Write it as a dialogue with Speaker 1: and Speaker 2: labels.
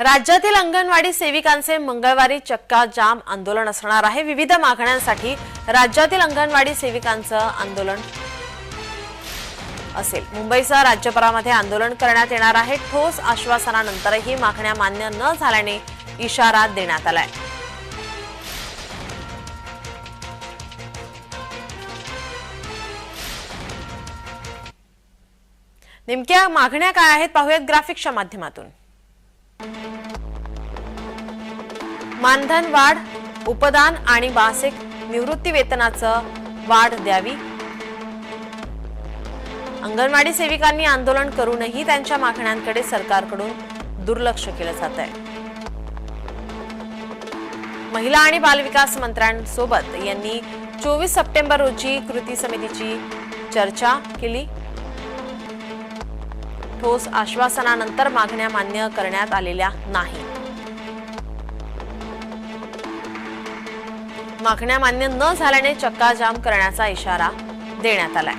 Speaker 1: राज्यातील अंगणवाडी सेविकांचे मंगळवारी चक्का जाम आंदोलन असणार आहे. विविध मागण्यांसाठी राज्यातील अंगणवाडी सेविकांचं आंदोलन असेल. मुंबईसह राज्यभरामध्ये आंदोलन करण्यात येणार आहे. ठोस आश्वासनानंतरही मागण्या मान्य न झाल्याने इशारा देण्यात आलाय. नेमक्या मागण्या काय आहेत? पाहूयात ग्राफिक्सच्या माध्यमातून. मानधन वाढ उपदान आणि मासिक निवृत्ती वेतनाचं वाढ द्यावी. अंगणवाडी सेविकांनी आंदोलन करूनही त्यांच्या मागण्यांकडे सरकारकडून दुर्लक्ष केलं जात आहे. महिला आणि बालविकास मंत्र्यांसोबत यांनी चोवीस सप्टेंबर रोजी कृती समितीची चर्चा केली. ठोस आश्वासनानंतर मागण्या मान्य करण्यात आलेल्या नाही. मागण्या मान्य न झाल्याने चक्काजाम करण्याचा इशारा देण्यात आलाय.